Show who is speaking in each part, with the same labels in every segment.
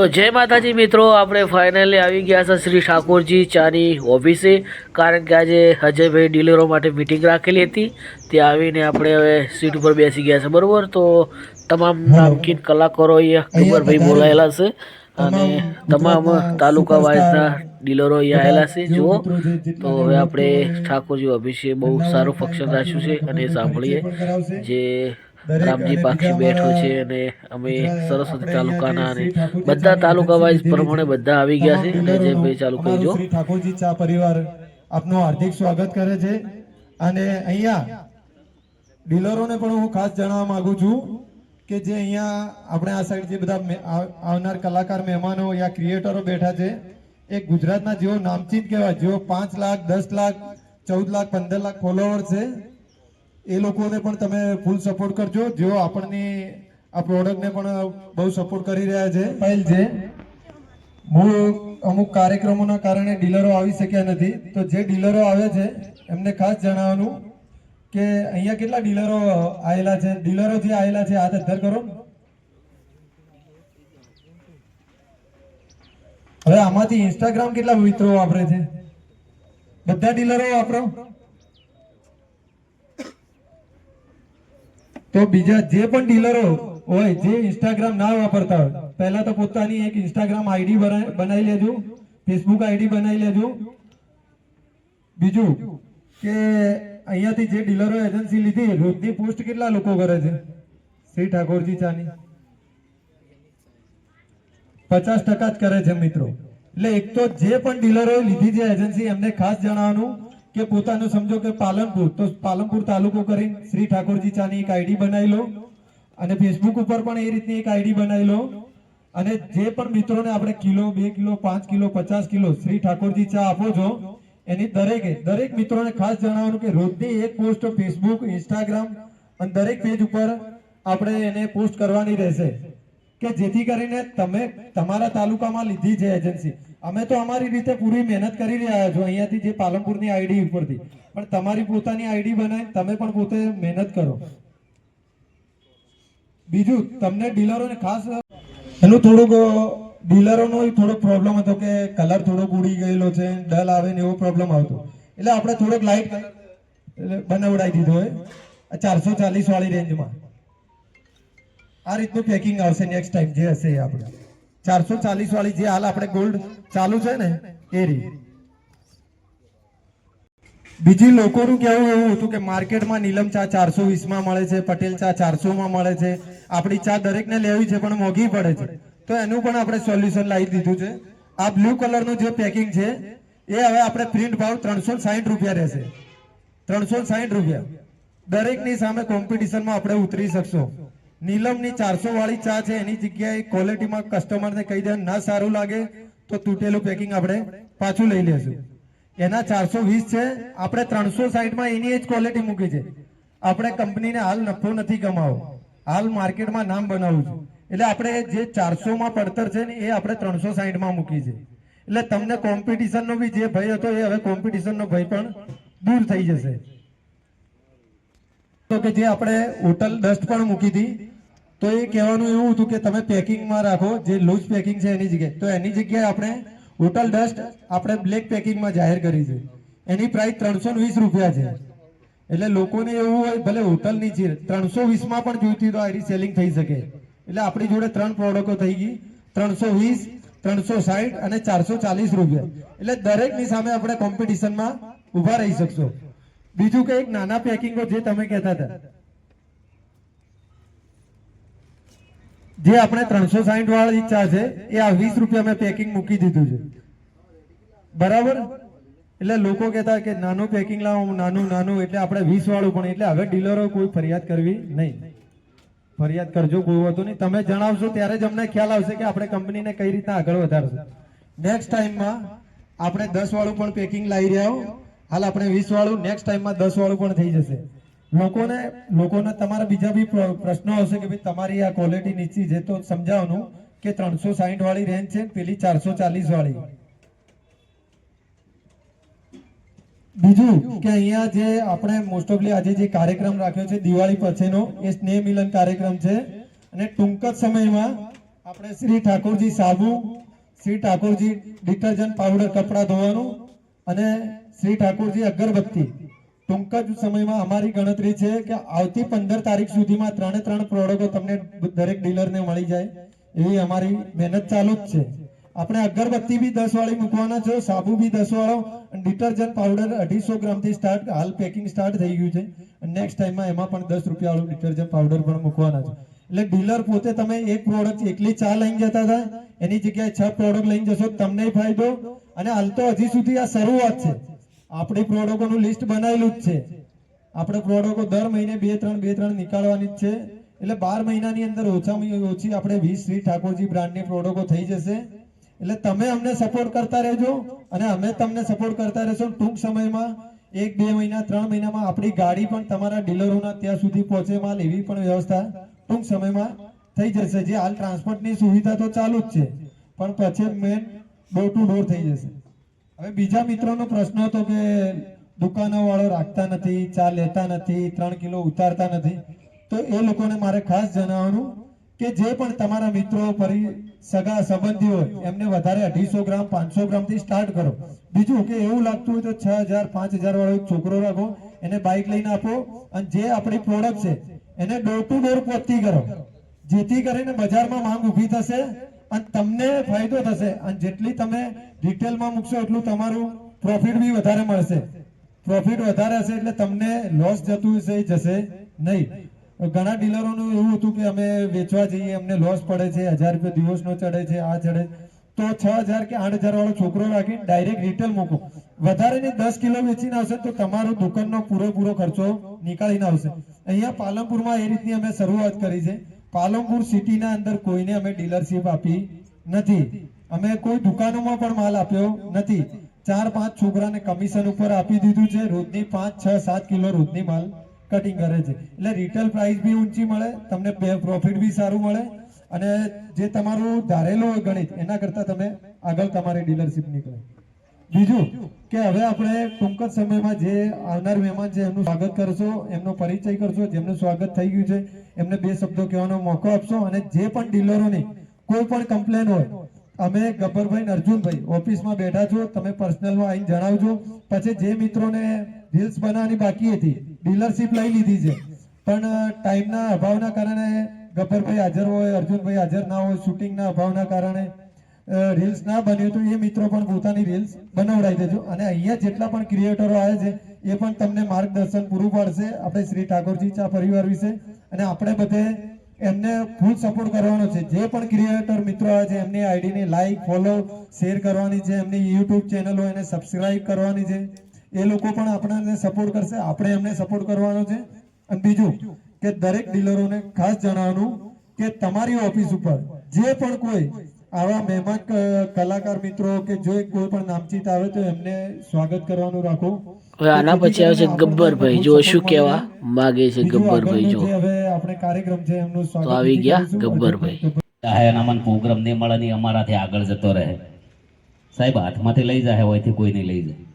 Speaker 1: તો જય માતાજી મિત્રો આપણે ફાઇનલી આવી ગયા છે શ્રી ઠાકોરજી ચાની ઓફિસે કારણ કે આજે અજયભાઈ ડીલરો માટે મિટિંગ રાખેલી હતી. ત્યાં આવીને આપણે હવે સીટ ઉપર બેસી ગયા છે બરાબર? તો તમામ નામકીન કલાકારો અહીંયા કુંવરભાઈ બોલાયેલા છે અને તમામ તાલુકા વાઇઝના ડીલરો અહીંયા આવેલા છે જુઓ. તો હવે આપણે ઠાકોરજી ઓફિસે બહુ સારું ફંક્શન રાખ્યું છે અને સાંભળીએ જે રામજી પાક્ષી બેઠો છે અને અમે સરસ્વતી તાલુકાના અને બધા તાલુકા વાઇઝ પ્રમાણે બધા આવી ગયા છે અને જે બે ચાલુ
Speaker 2: શ્રી ઠાકોરજી ચા પરિવાર આપનું હાર્દિક સ્વાગત કરે છે. અને અહીંયા ડીલરોને પણ હું ખાસ જણાવવા માંગુ છું કે જે અહીંયા આપણે આ સાઈડ જે બધા આવનાર કલાકાર મહેમાનો યા ક્રિએટરો બેઠા છે એ ગુજરાતના જેઓ નામચીન કહેવાય જેઓ પાંચ લાખ દસ લાખ ચૌદ લાખ પંદર લાખ ફોલોવર છે એ લોકોને પણ તમે ફૂલ સપોર્ટ કરજો. જેઓ આપણની આ પ્રોડક્ટને પણ બહુ સપોર્ટ કરી રહ્યા છે. ફાઇલ છે મૂળ અમુક કાર્યક્રમોના કારણે ડીલરો આવી શક્યા નથી. તો જે ડીલરો આવે છે, એમને ખાસ જણાવવાનું કે અહીંયા કેટલા ડીલરો આવેલા છે? ડીલરો જે આવેલા છે, હાથ અધર કરો. હવે આમાંથી ઇન્સ્ટાગ્રામ કેટલા મિત્રો વાપરે છે? બધા ડીલરો વાપરો. તો બીજા જે પણ ડીલરો હોય, જે ઇન્સ્ટાગ્રામ ના વાપરતા હોય, પહેલા તો પોતાની એક ઇન્સ્ટાગ્રામ આઈડી બનાવી લેજો ફેસબુક આઈડી બનાવી લેજો. બીજું કે અહીંયાથી જે ડીલરો એજન્સી લીધી, રોજની પોસ્ટ કેટલા લોકો કરે છે? શ્રી ઠાકોરજી ચાની. પચાસ ટકા જ કરે છે મિત્રો. એટલે એક તો જે પણ ડીલરો લીધી છે એજન્સી એમને ખાસ જણાવવાનું કે પોતાનું સમજો કે પાલનપુર, તો પાલનપુર તાલુકો કરીને શ્રી ઠાકોરજી ચાની એક આઈડી બનાવી લો અને ફેસબુક ઉપર પણ એ રીતની એક આઈડી બનાવી લો અને જે પણ મિત્રોને આપણે કિલો, બે કિલો, પાંચ કિલો, પચાસ કિલો શ્રી ઠાકોરજી ચા આપો છો, એની દરેકે, દરેક મિત્રોને ખાસ જણાવવાનું કે રોજની એક પોસ્ટ ફેસબુક ઇન્સ્ટાગ્રામ અને દરેક પેજ ઉપર આપણે એને પોસ્ટ કરવાની રહેશે. કે જેથી કરીને તમે તમારા તાલુકામાં લીધી છે એજન્સી. અમે તો અમારી રીતે પૂરી મહેનત કરી રહ્યા છો અહીંયાથી જે પાલનપુરની આઈડી ઉપરથી. પણ તમારી પોતાની આઈડી બનાવી તમે પણ પોતે મહેનત કરો. બીજું, તમને ડીલરોને ખાસ એનું થોડુંક ડીલરોનો થોડોક પ્રોબ્લેમ હતો કે કલર થોડોક ઉડી ગયેલો છે, ડલ આવે ને એવો પ્રોબ્લેમ આવતો. એટલે આપણે થોડોક લાઇટ બનાવડાવી દીધો હોય ચારસો ચાલીસ વાળી રેન્જમાં આ રીતનું પેકિંગ આવશે નેક્સ્ટ ટાઈમ જે હશે આપણે. ચારસો ચાલીસ વાળી જે હાલ આપણે ગોલ્ડ ચાલુ છે ને, એ રીત બીજી લોકોનું કહેવું એવું હતું કે માર્કેટમાં નીલમ ચા ચારસો વીસમાં મળે છે, પટેલ ચા ચારસોમાં મળે છે. આપણી ચા દરેકને લેવી છે, પણ મોંઘી પડે છે. તો એનું પણ આપણે સોલ્યુશન લાવી દીધું છે. આ બ્લુ કલરનું જે પેકિંગ છે, એ હવે આપણે પ્રિન્ટ ભાવ ત્રણસો સાહીઠ રૂપિયા રહેશે. ત્રણસો સાહીઠ રૂપિયા. દરેકની સામે કોમ્પિટિશનમાં આપણે ઉતરી શકશો. નીલમની ચારસો વાળી ચા છે, એની જગ્યાએ ક્વોલિટીમાં કસ્ટમરને કહી દે, ના સારું લાગે, તો તૂટેલું પેકિંગ આપણે પાછું લઈ લેશું. એના ચારસો વીસ છે, આપણે ત્રણસો સાઈઠમાં એની જ ક્વોલિટી મૂકી છે. આપણે કંપનીને હાલ નફો નથી કમાવો. હાલ માર્કેટમાં નામ બનાવવું છે. એટલે આપણે જે ચારસો માં પડતર છે ને, એ આપણે ત્રણસો સાઈઠમાં મૂકી છે. એટલે તમને કોમ્પિટિશનનો બી જે ભય હતો, એ હવે કોમ્પિટિશનનો ભય પણ દૂર થઈ જશે. તો કે જે આપણે હોટલ ડસ્ટ પણ મૂકી હતી તો એ કહેવાનું એવું હતું કે તમે પેકિંગમાં રાખો, જે લૂઝ પેકિંગ છે એની જગ્યાએ. તો એની જગ્યાએ આપણે હોટલ ડસ્ટ આપણે બ્લેક પેકિંગમાં જાહેર કરી છે. એની પ્રાઇસ ત્રણસો વીસ રૂપિયા છે. એટલે લોકોને એવું હોય, ભલે હોટલની છે, ત્રણસો વીસમાં પણ જોઈતી તો આરી સેલિંગ થઈ શકે. એટલે આપણી જોડે ત્રણ પ્રોડક્ટો થઈ ગઈ. ત્રણસો વીસ, ત્રણસો સાઠ અને ચારસો ચાલીસ રૂપિયા. એટલે દરેકની સામે આપણે કોમ્પિટિશનમાં ઊભા રહી શકશો. બીજું કંઈક નાના પેકિંગો જે તમે કહેતા હતા. જે આપણે ત્રણસો સાહીઠ વાળી ચા છે, એ આ વીસ રૂપિયા મેં પેકિંગ મૂકી દીધું છે. બરાબર? એટલે લોકો કહેતા કે નાનું પેકિંગ લાવો નાનું નાનું, એટલે આપણે વીસ વાળું પણ, એટલે હવે ડીલરો કોઈ ફરિયાદ કરવી નહીં. ફરિયાદ કરજો કોઈ હોતું નહીં. તમે જણાવશો ત્યારે જ અમને ખ્યાલ આવશે કે આપણે કંપનીને કઈ રીતના આગળ વધારશું. નેક્સ્ટ ટાઈમમાં આપણે દસ વાળું પણ પેકિંગ લાવી રહ્યા હાલ આપણે વીસ વાળું નેક્સ્ટ ટાઈમમાં દસ વાળું પણ થઈ જશે. લોકોને લોકોને તમારા બીજા બી પ્ર- પ્રશ્નો હશે કે ભાઈ તમારી આ ક્વોલિટી નીચી છે, તો સમજાવવાનું કે ત્રણસો સાહીઠ વાળી રેન્જ છે પેલી ચારસો ચાલીસ વાળી. બીજું કે અહીંયા જે આપણે મોસ્ટ ઓફલી આજે જે કાર્યક્રમ રાખ્યો છે, દિવાળી પછીનો, એ સ્નેહ મિલન કાર્યક્રમ છે. અને ટૂંક જ સમયમાં આપણે શ્રી ઠાકોરજી સાબુ, શ્રી ઠાકોરજી ડિટર્જન્ટ પાવડર કપડાં ધોવાનું અને શ્રી ઠાકોરજી અગરબત્તી. ટૂંક જ સમયમાં અમારી ગણતરી છે કે આવતી પંદર તારીખ સુધીમાં ત્રણે ત્રણ પ્રોડક્ટો તમને દરેક ડીલરને મળી જાય. એવી અમારી મહેનત ચાલુ જ છે. આપણે અગરબત્તી બી દસ વાળી મૂકવાના છે, સાબુ બી દસ વાળો અને ડિટર્જન્ટ પાવડર અઢીસો ગ્રામથી સ્ટાર્ટ, હાલ પેકિંગ સ્ટાર્ટ થઈ ગયું છે. નેક્સ્ટ ટાઈમમાં એમાં પણ દસ રૂપિયાવાળું ડિટર્જન્ટ પાવડર પણ મૂકવાના છે. એટલે ડીલર પોતે તમે એક પ્રોડક્ટ એકલી ચા લઈને જતા હતા, એની જગ્યાએ છ પ્રોડક્ટ લઈને જશો, તમને ફાયદો. અને હાલ તો હજી સુધી આ શરૂઆત છે. આપણી પ્રોડક્ટોનું લિસ્ટ બનાવેલું જ છે. આપણે પ્રોડક્ટો દર મહિને બે, ત્રણ બે, ત્રણ નીકાળવાની જ છે. એટલે બાર મહિનાની અંદર ઓછામાં ઓછી આપણે વીસ શ્રી ઠાકોરજી બ્રાન્ડની પ્રોડક્ટો થઈ જશે. એટલે તમે અમને સપોર્ટ કરતા રહેજો અને અમે તમને સપોર્ટ કરતા રહેશું ટૂંક સમયમાં એક, બે મહિના, ત્રણ મહિનામાં આપણી ગાડી પણ તમારા ડીલરોના ત્યાં સુધી પહોંચે માલ એવી પણ વ્યવસ્થા ટૂંક સમયમાં થઈ જશે. જે હાલ ટ્રાન્સપોર્ટની સુવિધા તો ચાલુ જ છે. પણ પછી મેન ડોર ટુ ડોર થઈ જશે. હવે બીજા મિત્રોનો પ્રશ્ન હતો કે દુકાનો વાળો રાખતા નથી, ચા લેતા નથી, ત્રણ કિલો ઉતારતા નથી. તો એ લોકોને મારે ખાસ જણાવવાનું કે જે પણ તમારા મિત્રો પરી સગા સંબંધી હોય, એમને વધારે અઢીસો ગ્રામ, પાંચસો ગ્રામથી સ્ટાર્ટ કરો. બીજું કે એવું લાગતું હોય તો છ હજાર, પાંચ હજાર વાળો એક છોકરો રાખો, એને બાઇક લઈને આપો અને જે આપણી પ્રોડક્ટ છે, એને ડોર ટુ ડોર પહોંચતી કરો. જેથી કરીને બજારમાં માંગ ઊભી થશે અને તમને ફાયદો થશે અને જેટલી તમે ડિટેલમાં મૂકશો એટલું તમારું પ્રોફિટ બી વધારે મળશે. પ્રોફિટ વધારે હશે એટલે તમને લોસ જતું હશે જશે નહીં. ઘણા ડીલરોનું એવું હતું કે અમે વેચવા જઈએ, અમને લોસ પડે છે, હજાર રૂપિયા દિવસનો ચડે છે, આ ચડે. તો છ હજાર કે આઠ હજાર વાળો છોકરો રાખીને ડાયરેક્ટ રિટેલ મૂકો. વધારે ને દસ કિલો વેચીને આવશે તો તમારો દુકાનનો પૂરેપૂરો ખર્ચો નીકાળીને આવશે. અહીંયા પાલનપુરમાં એ રીતની અમે શરૂઆત કરી છે. પાલનપુર સિટીના અંદર કોઈને અમે ડીલરશીપ આપી નથી. અમે કોઈ દુકાનોમાં પણ માલ આપ્યો નથી. ચાર પાંચ છોકરાને કમિશન ઉપર આપી દીધું છે. રોજની પાંચ, છ, સાત કિલો રોજની માલ કટિંગ કરે છે. એટલે રિટેલ પ્રાઇસ બી ઊંચી મળે, તમને પ્રોફિટ બી સારું મળે અને જે તમારું ધારેલું હોય ગણિત, એના કરતા તમે આગળ તમારી ડીલરશીપ નીકળે. બીજું કે હવે આપણે ટૂંક જ સમયમાં જે આવનાર મહેમાન છે એમનું સ્વાગત કરશો, એમનો પરિચય કરશો, જેમનું સ્વાગત થઈ ગયું છે એમને બે શબ્દો કહેવાનો મોકો આપશો અને જે પણ ડીલરોની કોઈ પણ કમ્પ્લેન હોય, અમે ગબ્બરભાઈ અર્જુનભાઈ ઓફિસમાં બેઠા છો, તમે પર્સનલમાં આવીને જણાવજો. પછી જે મિત્રોને રીલ્સ બનાવવાની બાકી હતી ડીલરશીપ લઈ લીધી છે. પણ ટાઈમના અભાવના કારણે ગબ્બરભાઈ હાજર હોય, અર્જુનભાઈ હાજર ના હોય શૂટિંગના અભાવના કારણે રીલ્સ ના બન્યું તો એ મિત્રો પણ પોતાની રીલ્સ બનાવડાવી દેજો. અને અહીંયા જેટલા પણ ક્રિએટરો આવે છે, એ પણ તમને માર્ગદર્શન પૂરું પાડશે. આપણે શ્રી ઠાકોરજી ચા પરિવાર વિશે અને આપણે બધે એમને ફૂલ સપોર્ટ કરવાનો છે. જે પણ ક્રિએટર મિત્રો આવે છે, એમની આઈડીને લાઈક ફોલો શેર કરવાની છે, એમની યુટ્યુબ ચેનલો એને સબસ્ક્રાઈબ કરવાની છે. એ લોકો પણ આપણને સપોર્ટ કરશે, આપણે એમને સપોર્ટ કરવાનો છે. અને બીજું કે દરેક ડીલરોને ખાસ જણાવવાનું કે તમારી ઓફિસ ઉપર જે પણ કોઈ આવા મહેમાન કલાકાર મિત્રો કે જો કોઈ પણ નામચીત આવે તો એમને સ્વાગત કરવાનું રાખો.
Speaker 1: હવે આના પછી આવે છે ગબ્બરભાઈ. જો શું કહેવા માગે છે ગબ્બરભાઈ જો.
Speaker 2: હવે આપણે કાર્યક્રમ છે એમનું સ્વાગત
Speaker 1: તો આવી ગયા
Speaker 2: ગબ્બરભાઈ.
Speaker 1: ગબ્બરભાઈ.
Speaker 3: જાહેરનામાનો પ્રોગ્રામ નહીં મળે નહીં અમારાથી આગળ જતો રહે. સાહેબ હાથમાંથી લઈ જાય હોયથી કોઈ નહીં લઈ જાય.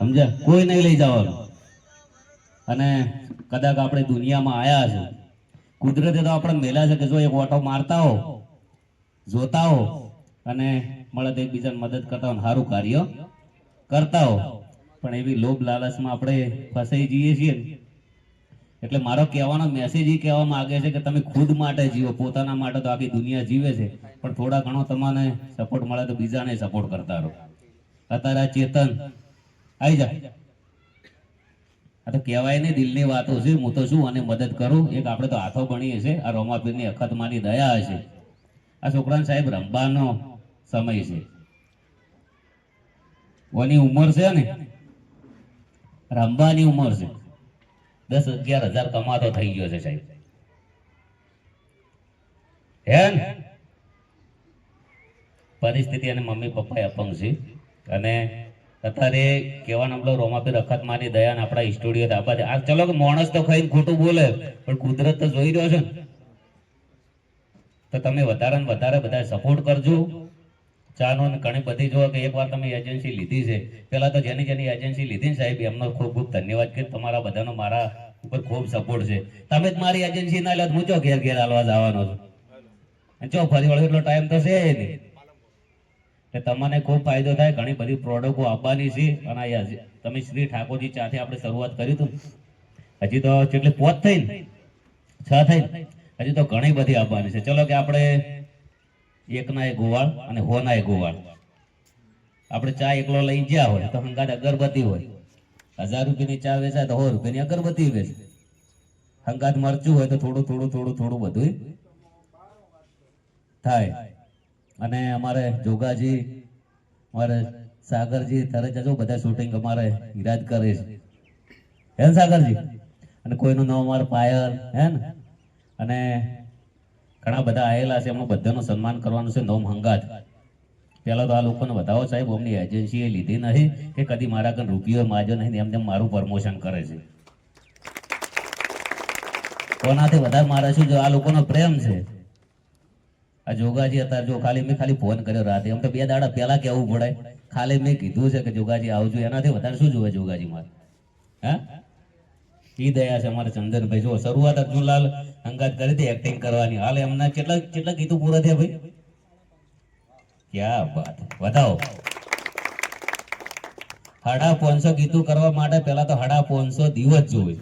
Speaker 3: સમજ્યા? કોઈ નહીં લઈ જવાનું. અને કદાચ આપણે દુનિયામાં આયા છે કુદરતે તો આપણે મેલા છે કે જો એક ઓટો મારતા હો જોતા હો અને મળે તો એકબીજાને મદદ કરતા હો ને સારું કાર્ય કરતા હો પણ એવી લોભ લાલચમાં આપણે ફસાઈ જઈએ છીએ ને. એટલે મારો કહેવાનો મેસેજ એ કહેવા માંગે છે કે તમે ખુદ માટે જીવો, પોતાના માટે તો આખી દુનિયા જીવે છે. પણ થોડા ઘણો તમને સપોર્ટ મળે તો બીજાને સપોર્ટ કરતા રહો. અત્યારે આ ચેતન આવી જા. આ તો કહેવાય નહીં દિલની વાતો છે, હું તો શું અને મદદ કરું. એક આપણે તો હાથો ભણીએ છીએ આ રોમાપીરની અખતમાની દયા હશે. આ છોકરાને સાહેબ રમવાનો સમય છે. કોની ઉંમર છે ને? રમવાની ઉંમર છે. દસ અગિયાર હજાર કમાતો થઈ ગયો છે સાહેબ? પરિસ્થિતિ અને મમ્મી પપ્પા અપંગ છે. અને અત્યારે કહેવાનો મતલબ રોમાપી રખત માની દયા આપણા સ્ટુડિયો આ ચલો કે માણસ તો ખાઈને ખોટું બોલે, પણ કુદરત તો જોઈ રહ્યો છે ને. તો તમે વધારે ને વધારે બધા સપોર્ટ કરજો. ચાનો અને ઘણી બધી જો કે એકવાર તમે એજન્સી લીધી છે, પહેલાં તો જેની જેની એજન્સી લીધી સાહેબ, એમનો ખૂબ ખૂબ ધન્યવાદ કે તમારા બધાનો મારા ઉપર ખૂબ સપોર્ટ છે. તમે જ મારી એજન્સી ના લો હું ચો ઘેર ઘેર હાલવા જવાનો છું? જો ફરી વળો એટલો ટાઈમ તો છે નહીં. કે તમને ખૂબ ફાયદો થાય, ઘણી બધી પ્રોડક્ટો આપવાની છે. અને તમે શ્રી ઠાકોરજી ચાથી આપણે શરૂઆત કરી હતું હજી તો કેટલી પોત થઈ ને, છ થઈ? હજી તો ઘણી બધી આપવાની છે. ચલો કે આપણે એકના એક ગોવાળ અને હોના એક ગોવાળ. આપણે ચા એકલો લઈ ગયા હોય તો હંગાત અગરબત્તી હોય. હજાર રૂપિયાની ચા વેચાય તો સો રૂપિયાની અગરબત્તી વેચે. હંગાત મરચું હોય તો થોડું થોડું થોડું થોડું બધું થાય. અને અમારે જોગાજી, અમારે સાગરજી તરે જો બધા શૂટિંગ અમારે હિરાજ કરે છે. હે સાગરજી? અને કોઈનું નામ અમારે પાયલ હે ને અને ઘણા બધા આવેલા છે, એમનું બધાનું સન્માન કરવાનું છે, નોમ હંગાત. પહેલાં તો આ લોકોને બતાવો સાહેબ અમની એજન્સીએ લીધી નથી કે કદી મારા કન રૂપિયો માજો નહીં એમને મારું પ્રમોશન કરે છે. કોનાથી વધારે મારે શું જો આ લોકોનો પ્રેમ છે? આ જોગાજી હતા જો ખાલી મેં ખાલી ફોન કર્યો રાતે. એમ તો બે દાડા પહેલા કેવું પડે. ખાલી મેં કીધું છે કે જોગાજી આવજો. એનાથી વધારે શું જોવે જોગાજી મારે? હા? ઈ દયા છે અમારે ચંદનભાઈ. જો શરૂઆત અર્જુનલાલ અંગાત કરી હતી એક્ટિંગ કરવાની. હાલ એમના કેટલા કેટલા ગીતો પૂરા થયા ભાઈ? ક્યા વાત. બતાવો. હડા પાંચસો ગીતું કરવા માટે પહેલા તો હડા પાંચસો દિવસ જોવે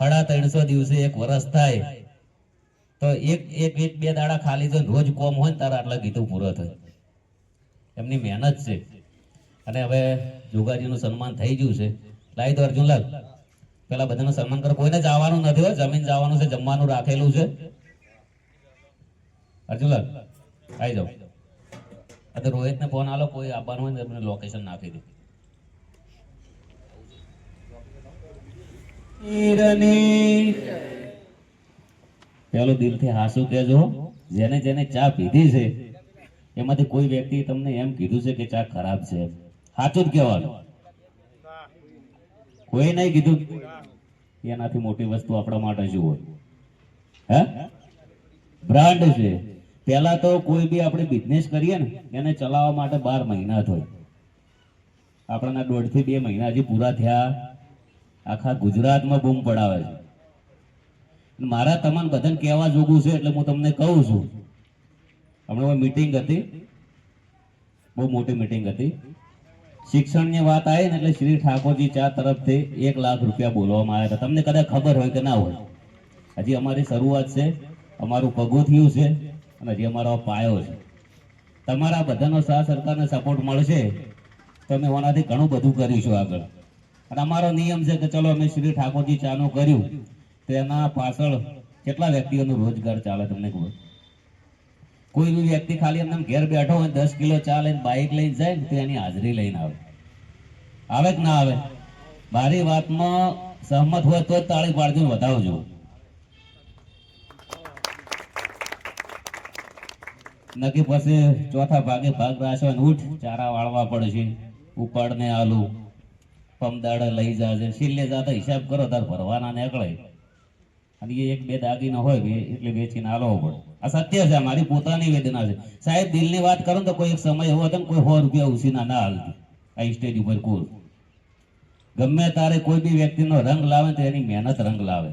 Speaker 3: હડા ત્રણસો દિવસે એક વર્ષ થાય. તો એક એક એક, બે દાડા ખાલી જો રોજ કોમ હોય ને તારા આટલા ગીતો પૂરો થાય. એમની મહેનત છે. અને હવે જોગાજીનું સન્માન થઈ ગયું છે. લાઈ તો અર્જુનલાલ. પેલા બધાને સન્માન કરો. કોઈને જવાનું નથી હોય જમીન જવાનું છે જમવાનું રાખેલું છે. અર્જુનલાલ આવી જાઓ. અરે રોહિતને ફોન આલો કોઈ આવવાનું હોય ને તમને લોકેશન નાખી દે. પેલો દિલથી હાસુ કેજો જેને જેને ચા પીધી છે એમાંથી કોઈ વ્યક્તિ તમને એમ કીધું છે કે ચા ખરાબ છે સાચું જ કહેવાનું. કોઈ નહીં કીધું? એનાથી મોટી વસ્તુ આપણા માટે શું હોય? હે? બ્રાન્ડ છે. પહેલા તો કોઈ બી આપણે બિઝનેસ કરીએ ને, એને ચલાવવા માટે બાર મહિના થાય આપણાના દોઢથી બે મહિના હજી પૂરા થયા. આખા ગુજરાતમાં બૂમ પડાવે છે. મારા તમામ બધાને કહેવા જોગું છે એટલે હું તમને કહું છું. હમણાં મિટિંગ હતી. બહુ મોટી મિટિંગ હતી. શિક્ષણની વાત આવી ને એટલે શ્રી ઠાકોરજી ચા તરફથી એક લાખ રૂપિયા બોલવામાં આવ્યા હતા. તમને કદાચ ખબર હોય કે ના હોય. હજી અમારી શરૂઆત છે, અમારું પગથિયું છે અને હજી અમારો પાયો છે. તમારા બધાનો સાથ સરકારને સપોર્ટ મળશે. તો અમે ઓનાથી ઘણું બધું કરીશું આગળ. અને અમારો નિયમ છે કે ચલો અમે શ્રી ઠાકોરજી ચાનું કર્યું. તો એના પાછળ કેટલા વ્યક્તિઓનો રોજગાર ચાલે તમને ખબર? કોઈ બી વ્યક્તિ ખાલી એમને ઘેર બેઠો હોય દસ કિલો ચા લઈને બાઇક લઈને જાય ને તો એની હાજરી લઈને આવે. આવે કે ના આવે? મારી વાતમાં સહમત હોય તો તાળી પાડજો વધાવજો નક્કી પછી ચોથા ભાગે ભાગ રાખ્યો ને ઉઠ ચારા વાળવા પડશે ઉપાડ ને આલુ, પમદાડે લઈ જાજે. છેલ્લે જાતા હિસાબ કરો, તાર ભરવાના નીકળે. અને એ એક બે દાગીનો હોય એટલે વેચીને આલવો પડે. આ સત્ય છે મારી પોતાની વેદના છે. સાહેબ, દિલની વાત કરો તો કોઈ એક સમય એવો કોઈ સો રૂપિયા ઉછીના ના હાલતું. આ સ્ટેજ ઉપર કોઈ ગમે તારે કોઈ બી વ્યક્તિનો રંગ લાવે તો એની મહેનત રંગ લાવે.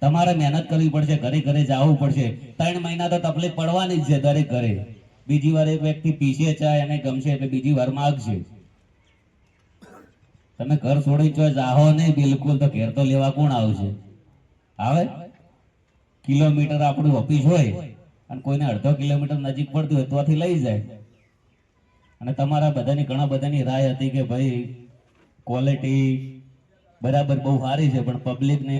Speaker 3: તમારે મહેનત કરવી પડશે, ઘરે ઘરે જવું પડશે. ત્રણ મહિના તો તકલીફ પડવાની જ છે દરેક ઘરે. બીજી વાર એક વ્યક્તિ પીશે ચા, એને ગમશે એટલે બીજી વાર માગશે. તમે ઘર છોડી જો જાહો નહીં, બિલકુલ તો ઘેર તો લેવા કોણ આવશે? આવે? કિલોમીટર આપણી ઓફિસ હોય અને કોઈને અડધો કિલોમીટર નજીક પડતું હોય તોથી લઈ જાય. અને તમારા બધાની ઘણા બધાની રાય હતી કે ભાઈ ક્વોલિટી બરાબર બહુ સારી છે પણ પબ્લિકને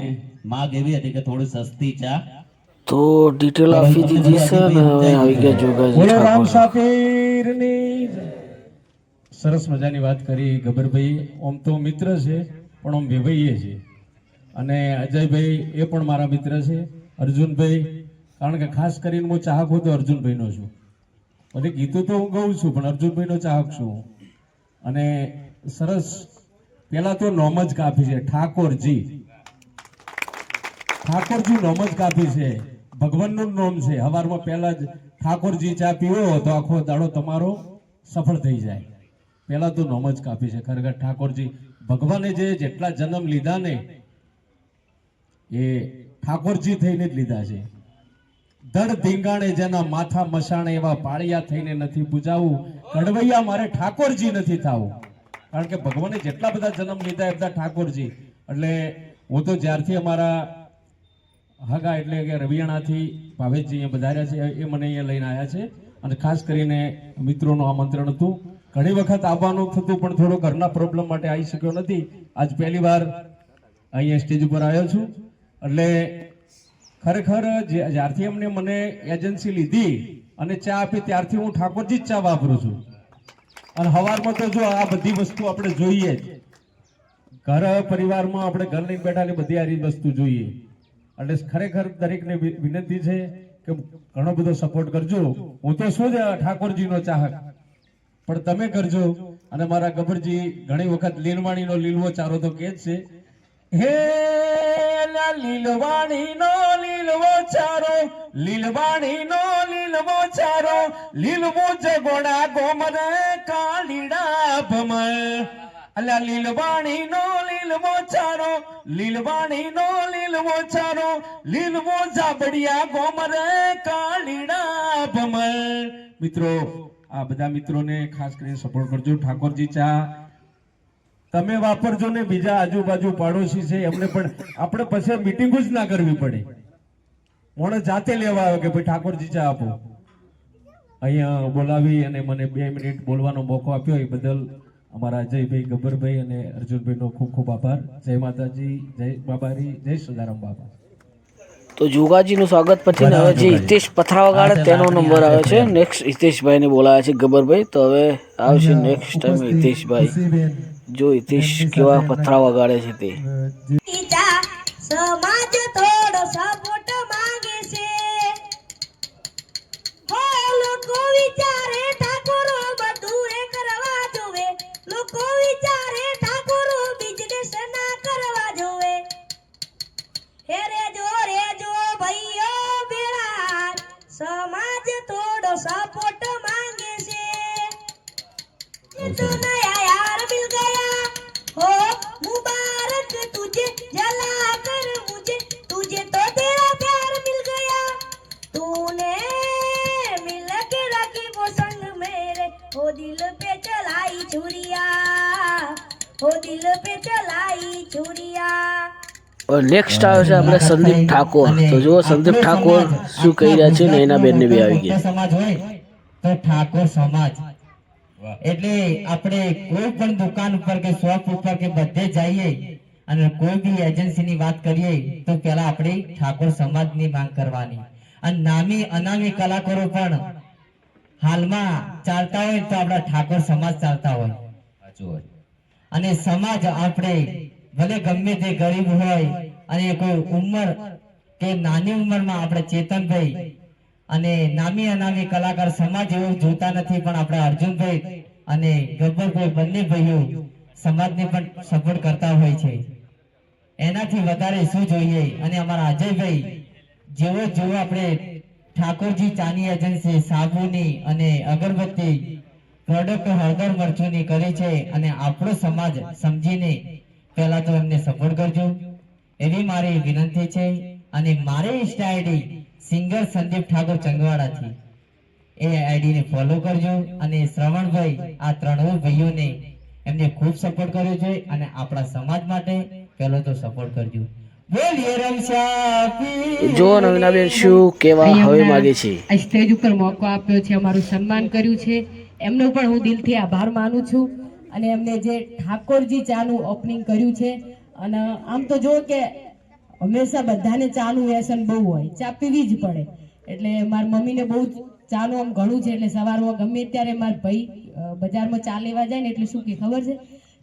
Speaker 3: માગ એવી હતી કે થોડી સસ્તી ચા.
Speaker 1: તો ડિટેલ આપી દીધી છે ને હવે આવી ગયા જોગાજી
Speaker 2: બોલો રામ સાપીરની સરસ મજાની વાત કરી ગબરભાઈ. ઓમ તો મિત્ર છે પણ ઓમ વેભાઈએ છે. અને અજયભાઈ એ પણ મારા મિત્ર છે. અર્જુનભાઈ, કારણ કે ખાસ કરીને હું ચાહક હું તો અર્જુનભાઈનો છું. એટલે ગીતો તો હું ગઉં છું, પણ અર્જુનભાઈનો ચાહક છું અને સરસ, પેલા તો નોમ જ કાફી છે, ઠાકોરજી. ઠાકોરજી નોમ જ કાફી છે. ભગવાનનું નોમ છે. હવારમાં પહેલા જ ઠાકોરજી ચા પીવો તો આખો દાડો તમારો સફળ થઈ જાય. પહેલા તો નોમ જ કાફી છે. ખરેખર ઠાકોરજી ભગવાને જે જેટલા જન્મ લીધા ને, એ ઠાકોરજી થઈને જ લીધા છે.
Speaker 4: ધડ ધીંગાણે જેના માથા મસાણે એવા પાળિયા થઈને નથી પૂજાવું, કડવૈયા મારે ઠાકોરજી નથી થાવું. કારણ કે ભગવાને જેટલા બધા જન્મ લીધા એ બધા ઠાકોરજી. એટલે હું તો જ્યારથી અમારા હગા એટલે કે રવિયાણાથી ભાવેશજી અહીંયા વધાર્યા છે, એ મને અહીંયા લઈને આવ્યા છે. અને ખાસ કરીને મિત્રોનું આમંત્રણ હતું. ઘણી વખત આવવાનું થતું, પણ થોડો ઘરના પ્રોબ્લેમ માટે આવી શક્યો નથી. આજ પહેલી વાર અહીંયા સ્ટેજ ઉપર આવ્યો છું. એટલે ખરેખર જ્યારથી એમને મને એજન્સી લીધી અને ચા આપી ત્યારથી હું ઠાકોરજી જ ચા વાપરું છું. અને હવારમાં તો જો આ બધી વસ્તુ આપણે જોઈએ જ. ઘર પરિવારમાં આપણે ઘર લઈને બેઠા એટલે બધી આ વસ્તુ જોઈએ. એટલે ખરેખર દરેકને વિનંતી છે કે ઘણો બધો સપોર્ટ કરજો. હું તો શું જ ઠાકોરજીનો ચાહક પણ તમે કરજો. અને મારા ગબરજી ઘણી વખત લીલવાણીનો લીલવો ચારો તો કે જ છે. હે લા લીલવાણીનો લીલવો ચારો, લીલવાણીનો લીલવો ચારો, લીલવો જગોડા ગોમર, કાળીડા ભમર. લીલવાણી નો લીલવો ચારો, લીલવાણીનો લીલવો ચારો, લીલવો જાબડિયા ગોમર, કાળીડા મિત્રો, આ બધા મિત્રોને ખાસ કરીને સપોર્ટ કરજો. ઠાકોરજી ચા તમે વાપરજો ને બીજા આજુબાજુ પાડોશી છે એમને પણ આપણે પછી મિટિંગ જ ના કરવી પડે. માણસ જાતે લેવા આવ્યો કે ભાઈ ઠાકોરજી ચા આપો. અહીંયા બોલાવી અને મને બે મિનિટ બોલવાનો મોકો આપ્યો એ બદલ અમારા અજયભાઈ ગબ્બરભાઈ અને અર્જુનભાઈનો ખૂબ ખૂબ આભાર. જય માતાજી જય બાબારી જય સદારામ બાબા.
Speaker 1: તો જોગાજીનું સ્વાગત પછી હવે જે હિતેશ પથરા વગાડે તેનો નંબર આવે છે. નેક્સ્ટ હિતેશભાઈને બોલાવે છે ગબ્બરભાઈ. તો હવે આવશે નેક્સ્ટ ટાઈમ હિતેશભાઈ. જો હિતેશ કેવા પથરા વગાડે છે તે.
Speaker 5: સમાજ થોડો સપોર્ટ માંગે છે. હો લોકો વિચારે ઠાકોરો બધું એ કરવા જોવે. લોકો વિચારે ઠાકોરો બિઝનેસ ના કરવા જોવે. હે રેજો રેજો ભાઈઓ બેડા સમાજ થોડો સપોર્ટ માંગે છે.
Speaker 1: નેક્સ્ટ આવે છે આપણે સંદીપ ઠાકોર. તો જુઓ સંદીપ ઠાકોર શું કહી રહ્યા છે ને એના બેનને બે આવી ગયા.
Speaker 6: સમાજ હોય તો ઠાકોર સમાજ. એટલે આપણે કોઈ પણ દુકાન ઉપર કે શોપ ઉપર કે બધે જઈએ અને કોઈ બી એજન્સીની વાત કરીએ તો પહેલા આપણે ઠાકોર સમાજની માંગ કરવાની. અને નામી અનામી કલાકારો પણ હાલમાં ચાલતા હોય તો આપણા ઠાકોર સમાજ ચાલતા હોય.
Speaker 3: સાચું હોય.
Speaker 6: અને સમાજ આપણે ભલે ગમે તે ગરીબ હોય અને કોઈ ઉંમર કે નાની ઉંમરમાં આપણે ચેતનભાઈ અને નામી અનામી કલાકાર સમાજ એવું જોતા નથી પણ આપણે અર્જુનભાઈ અને ગબ્બરભાઈ બંને ભાઈઓ સમાજને પણ સપોર્ટ કરતા હોય છે. એનાથી વધારે શું જોઈએ? અને અમારા અજયભાઈ જેવો જેવો આપણે ઠાકોરજી ચાની એજન્સી સાબુની અને અગરબત્તી પ્રોડક્ટ હળદર મરચુની કરી છે અને આપણો સમાજ સમજીને પહેલા તો એમને સપોર્ટ કરજો. એવી મારી વિનંતી છે અને મારે insta ID singer Sandeep Thakor ચંગવાડાથી એ આઈડી ને ફોલો કરજો અને શ્રવણભાઈ, આ ત્રણેય ભાઈઓને એમને ખૂબ સપોર્ટ કર્યો છે અને આપણા સમાજ માટે પહેલો તો સપોર્ટ કરજો.
Speaker 1: જો નવીનાબેન શું કેવા હવે માગે છે?
Speaker 7: સ્ટેજ ઉપર મોકો આપ્યો છે અમારું સન્માન કર્યું છે. એમનો પણ હું દિલથી આભાર માનું છું અને એમને જે ઠાકોરજી ચાનું ઓપનિંગ કર્યું છે અને આમ તો જો કે હંમેશા બધાને ચાનું વ્યસન બહુ હોય ચા પીવી જ પડે. એટલે મારી મમ્મીને બહુ ચાનું આમ ઘણું છે એટલે સવારમાં ગમે ત્યારે મારા ભાઈ બજારમાં ચા લેવા જાય ને એટલે શું કે ખબર છે?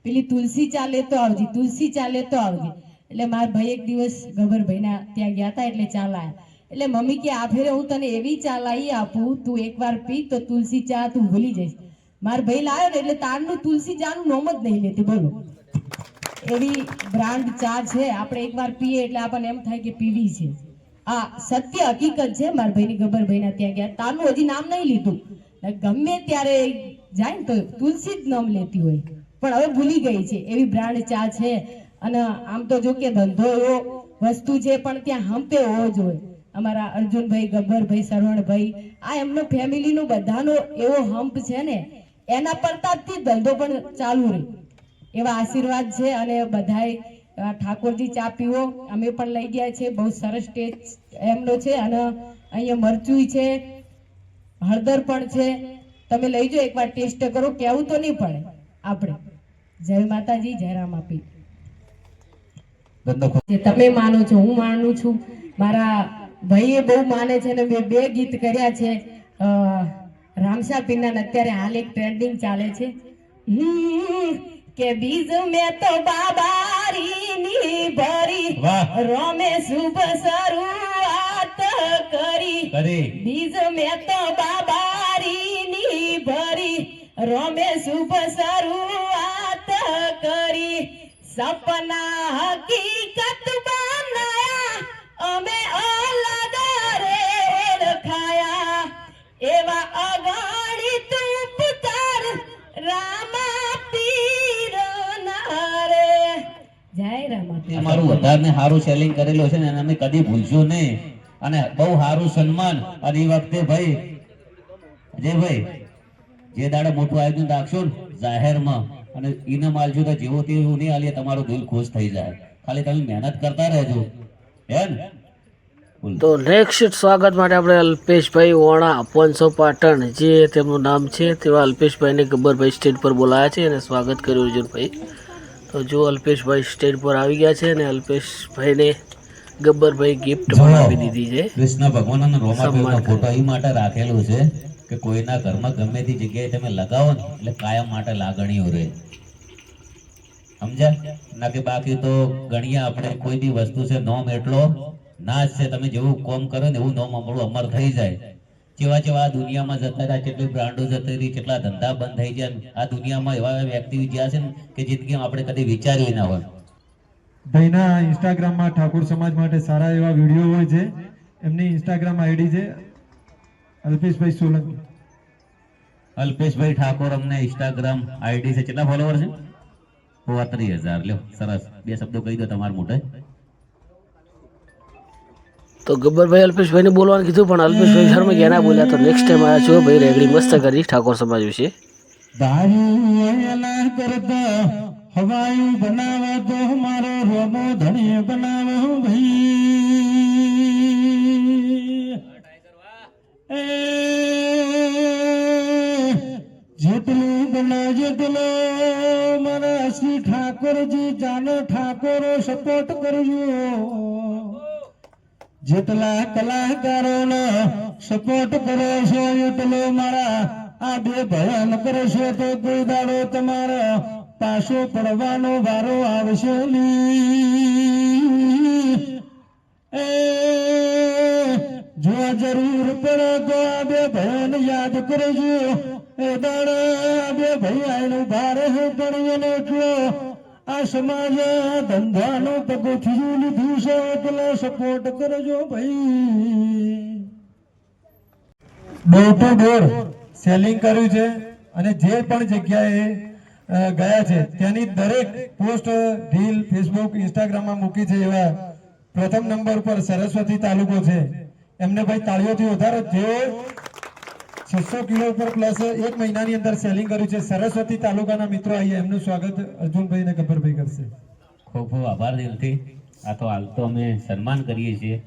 Speaker 7: પેલી તુલસી ચા લેતો આવજે તુલસી ચા લેતો આવજે. એટલે મારા ભાઈ એક દિવસ ગભરભાઈના ત્યાં ગયા હતા એટલે ચા એટલે મમ્મી કે, આ ફેરે હું તને એવી ચા આપું, તું એકવાર પી તો તુલસી ચા તું ભૂલી જઈશ. મારા ભાઈ લાવ્યો ને એટલે તારનું તુલસી ચાનું નોમ જ નહીં લેતી, બોલો. એવી બ્રાન્ડ ચા છે, આપણે એકવાર પીએ એટલે આપણને એમ થાય કે પીવી છે. આ સત્ય હકીકત છે, મારા ભાઈની ગબ્બરભાઈના ત્યાં ગયા. તારનું હજી નામ નહીં લીધું. ગમે ત્યારે જાય ને તો તુલસી જ નામ લેતી હોય. પણ હવે ભૂલી ગઈ છે, એવી બ્રાન્ડ ચા છે. અને આમ તો જો કે ધંધો એવો વસ્તુ છે, પણ ત્યાં હંપે હોવો જોઈએ. અમારા અર્જુનભાઈ, ગબ્બરભાઈ, સરવણભાઈ, આ એમનો ફેમિલીનો બધાનો એવો હંપ છે ને, એના પડતાથી ધંધો પણ ચાલુ રહે. એવા આશીર્વાદ છે અને બધાએ ઠાકોરજી ચા પીવો. અમે પણ લઈ ગયા છે, બહુ સરસ ટેસ્ટ એમનો છે અને અહીંયા મરચું છે, હળદર પણ છે. તમે લઈ જાઓ, એકવાર ટેસ્ટ કરો, કેવું તો નહીં પડે. આપણે. જય માતાજી, જય રામ આપી. તમે માનો છો હું માનું છું. મારા ભાઈએ બહુ માને છે ને મેં બે ગીત કર્યા છે. રામશા રામસા અત્યારે હાલ એક ટ્રેન્ડિંગ ચાલે છે. કે બીજ મેં તો બાબારીની ભરી. રોમે શુભ શરૂઆત કરી.
Speaker 3: કરી.
Speaker 7: બીજ મેં તો બાબારીની ભરી રોમે શુભ શરૂઆત સપના હકીકત બનાયા, અમે અલગ રે ઓળખાયા એવા અગણિત પુત્ર રામા પીર નારે. જય રામા
Speaker 3: અમારું વધારે સારું સેલિંગ કરેલું છે ને એને અમે કદી ભૂલશું નહીં. અને બહુ સારું સન્માન. અને એ વખતે ભાઈ અજયભાઈ જે દાડે મોટું આયોજન રાખશો ને જાહેરમાં અને એને આલજો તો જેવો તેવું નહીં આલીએ તમારો દિલ ખુશ થઈ જાય. ખાલી તમે મહેનત કરતા રહેજો. હે ને
Speaker 1: તો નેક્સ્ટ સ્વાગત માટે આપણે અલ્પેશભાઈ ઓણા પોનસો પાટણ જે તેમનું નામ છે તેવા અલ્પેશભાઈને ગબ્બરભાઈ સ્ટેજ પર બોલાયા છે અને સ્વાગત કર્યું અર્જુનભાઈ. તો જો અલ્પેશભાઈ સ્ટેજ પર આવી ગયા છે અને અલ્પેશભાઈને ગબ્બરભાઈ ગિફ્ટ પણ આપી દીધી છે.
Speaker 3: કૃષ્ણ ભગવાનનો ફોટો એ માટે રાખેલું છે. કે કોઈના ઘરમાં ગમે તે જગ્યાએ તમે લગાવો ને, એટલે કાયમ માટે લાગણીઓ રહે. સમજ્યા? ના કે બાકી તો ગણ્યા આપણે કોઈ બી વસ્તુ છે, નોમ એટલો નાશ છે, તમે જેવું કોમ કરો ને એવું નોમ આપણું અમર થઈ જાય. જેવા જેવા આ દુનિયામાં જતા રહ્યા કેટલી બ્રાન્ડો જતી રહી કેટલા ધંધા બંધ થઈ ગયા આ દુનિયામાં એવા એવા વ્યક્તિ જ્યાં છે ને, કે જિંદગીમાં આપણે કદી વિચાર્યું ના હોય.
Speaker 2: ભાઈના ઇન્સ્ટાગ્રામમાં ઠાકોર સમાજ માટે સારા એવા વીડિયો હોય છે. એમની ઇન્સ્ટાગ્રામ આઈડી છે. અલ્પેશભાઈ સોલંકી.
Speaker 3: અલ્પેશભાઈ ઠાકોર અમને ઇન્સ્ટાગ્રામ આઈડી છે. કેટલા ફોલોવર છે? પોત્રીસ હજાર. લ્યો સરસ. બે શબ્દો કહી દો તમારા મોઢે.
Speaker 1: તો ગબ્બરભાઈ અલ્પેશભાઈને બોલવાનું કીધું પણ અલ્પેશભાઈ શર્મા ગયા ના બોલ્યા? તો નેક્સ્ટ ટાઈમ આવ્યા છો ભાઈ રેગડી મસ્ત કરી ઠાકોર સમાજ વિશે.
Speaker 2: હવાયું બનાવા તો મારો રોમો ધણી બનાવો ભાઈ. જેટલું બના જેટલો મારા શ્રી ઠાકોરજી જાનો ઠાકોરો સપોર્ટ કરજો જેટલા કલાકારોનો સપોર્ટ કરો છો, એટલો મારા આ બે ભયન કરશો તો કોઈ દાડો તમારો પાછો પડવાનો વારો આવશે. એ જો જરૂર પડે તો બે ભયન યાદ કરજો. એ આ બે ભૈયાનું ભારે પણ એને એટલો આ સમાજ ધંધાનો પગથિયું લીધું છે, એટલો સપોર્ટ કરજો ભાઈ. ડોર ટુ ડોર સેલિંગ કર્યું છે અને જે પણ જગ્યાએ ગયા છે તેની દરેક પોસ્ટ રીલ ફેસબુક ઇન્સ્ટાગ્રામમાં મૂકી છે એવા પ્રથમ નંબર પર સરસ્વતી તાલુકો છે. એમને ભાઈ તાળીઓથી વધારો જેઓ છસો કિલો ઉપર પ્લસ એક મહિનાની અંદર સેલિંગ કર્યું છે. સરસ્વતી તાલુકાના મિત્રો અહીંયા એમનું સ્વાગત અર્જુનભાઈ ને ગબ્બરભાઈ કરશે.
Speaker 3: ખૂબ ખૂબ આભાર દિલથી. આ તો હાલ તો અમે સન્માન કરીએ છીએ.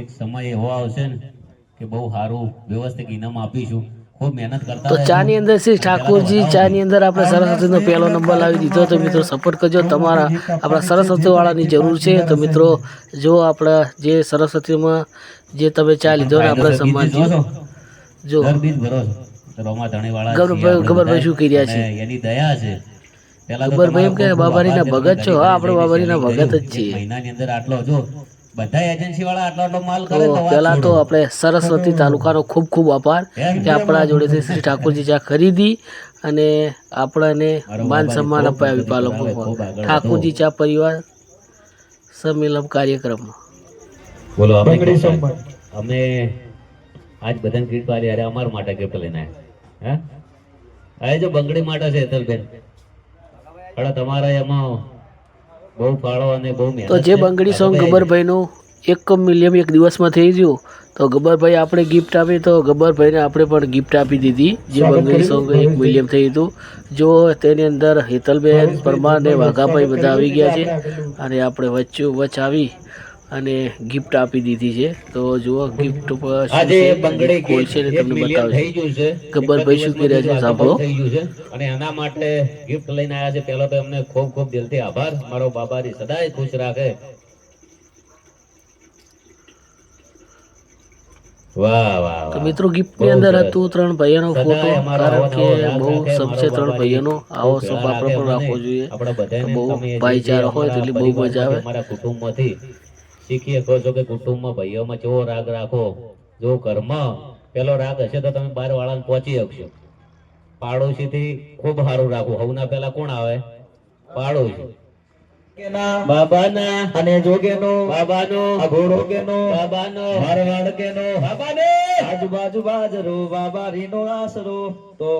Speaker 3: એક સમય એવો આવશે ને કે બહુ સારું વ્યવસ્થિત ઇનામ આપીશું. ખૂબ મહેનત કરતા
Speaker 1: તો. ચાની અંદર શ્રી ઠાકોરજી ચાની અંદર આપણે સરસ્વતીનો પહેલો નંબર લાવી દીધો. તો મિત્રો સપોર્ટ કરજો. તમારા આપણા સરસ્વતીવાળાની જરૂર છે. તો મિત્રો જો આપણા જે સરસ્વતીમાં જે તમે ચા લીધો ને આપણે સન્માન
Speaker 3: જો.
Speaker 1: ગબરભાઈ શું કહી રહ્યા છે?
Speaker 3: એની દયા છે.
Speaker 1: ગબરભાઈ એમ
Speaker 3: કે
Speaker 1: બાબારીના ભગત છો. હા, આપણે બાબારીના ભગત જ છીએ.
Speaker 3: મહિનાની અંદર આટલો જો. બધા એજન્સી વાળા આટલો આટલો માલ કરે
Speaker 1: તો
Speaker 3: તો
Speaker 1: પહેલા તો આપણે સરસ્વતી તાલુકાનો ખૂબ ખૂબ આભાર કે આપણા જોડેથી શ્રી ઠાકોરજી ચા ખરીદી અને આપણને માન સન્માન અપાય પાલકો ઠાકોરજી ચા પરિવાર સંમેલન કાર્યક્રમમાં.
Speaker 3: બોલો આપણે? અમે આજ બધાને ગીફ્ટ વાળી અરે અમારા માટે ગિફ્ટ લઈને આવ્યા હે? આ જો બંગડી માટે છે હેતલબેન. પણ તમારા એમાં બહુ ફાળો અને બહુ
Speaker 1: તો જે. બંગડી સોંગ ગબ્બરભાઈનું એક મિલિયન એક દિવસમાં થઈ ગયું તો ગબ્બરભાઈ આપણે ગિફ્ટ આપી તો ગબ્બરભાઈને આપણે પણ ગિફ્ટ આપી દીધી જે બંગડી સોંગ એક મિલિયન થઈ હતું જો તેની અંદર હેતલબેન પરમાર ને વાઘાભાઈ બધા આવી ગયા છે અને આપણે વચ્ચે વચ્ચ આવી અને ગિફ્ટ આપી દીધી છે. તો જુઓ ગિફ્ટ ઉપર
Speaker 3: આજે બંગડી
Speaker 1: છે ને તમને
Speaker 3: ગયું છે.
Speaker 1: ગબ્બરભાઈ શું રહ્યા છે. સાંભળો.
Speaker 3: અને એના માટે ગિફ્ટ લઈને આવ્યા છે. પહેલો તો અમને ખૂબ ખૂબ દિલથી આભાર. મારો બાબાજી સદાય ખુશ રાખે. વાહ વાહ
Speaker 1: તો મિત્રો ગિફ્ટની અંદર હતું ત્રણ ભાઈઓનો ફોટો કારણ કે બહુ સબ છે ત્રણ. ભાઈઓનો. આવો સબ આપણે પણ રાખવો જોઈએ.
Speaker 3: આપણા બધાને
Speaker 1: બહુ ભાઈચારો હોય એટલે બહુ મજા આવે.
Speaker 3: શીખી શકો છો કે કુટુંબમાં ભાઈઓમાં કેવો રાગ રાખો? જો ઘરમાં પેલો રાગ હશે તો તમે બાર વાળાને પહોંચી શકશો. પાડોશીથી ખૂબ સારું રાખવું હવના પેલા કોણ આવે? પાડોશી. બાબાના
Speaker 6: અને જોગેનો.
Speaker 3: બાબાનો.
Speaker 6: અઘોરોગેનો.
Speaker 3: બાબાનો.
Speaker 6: મારવાડકેનો.
Speaker 3: બાબાને.
Speaker 6: આજુબાજુ બાજરો બાબા રીનો આસરો તો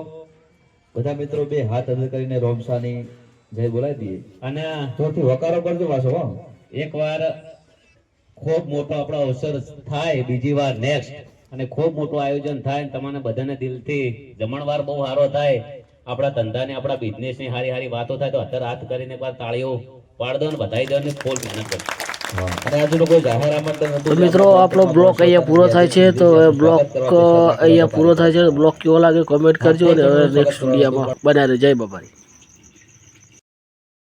Speaker 6: બધા મિત્રો બે હાથ અદર કરીને રોમસાની જય બોલાવી દઈએ.
Speaker 3: અને
Speaker 6: જોરથી વકારો કરજો પાછો
Speaker 3: એકવાર ખૂબ મોટો આપણો અવસર થાય બીજી વાર નેક્સ્ટ અને ખૂબ મોટું આયોજન થાય અને તમને બધાને દિલથી જમણવાર બહુ સારો થાય. આપણા ધંધાને આપણા બિઝનેસની સારી સારી વાતો થાય તો અત્યારે હાથ કરીને એકવાર તાળીઓ પાડ દો ને બધાઈ દો ને ફૂલ મહેનત કરો.
Speaker 6: અને આજુ લોકો જાહેર આમંત્રણ હતું
Speaker 1: તો મિત્રો આપણો બ્લોક અહીંયા પૂરો થાય છે તો બ્લોક અહીંયા પૂરો થાય છે. બ્લોક કેવો લાગે કોમેન્ટ કરજો અને હવે નેક્સ્ટ વિડીયોમાં બનાવી જય બાબારી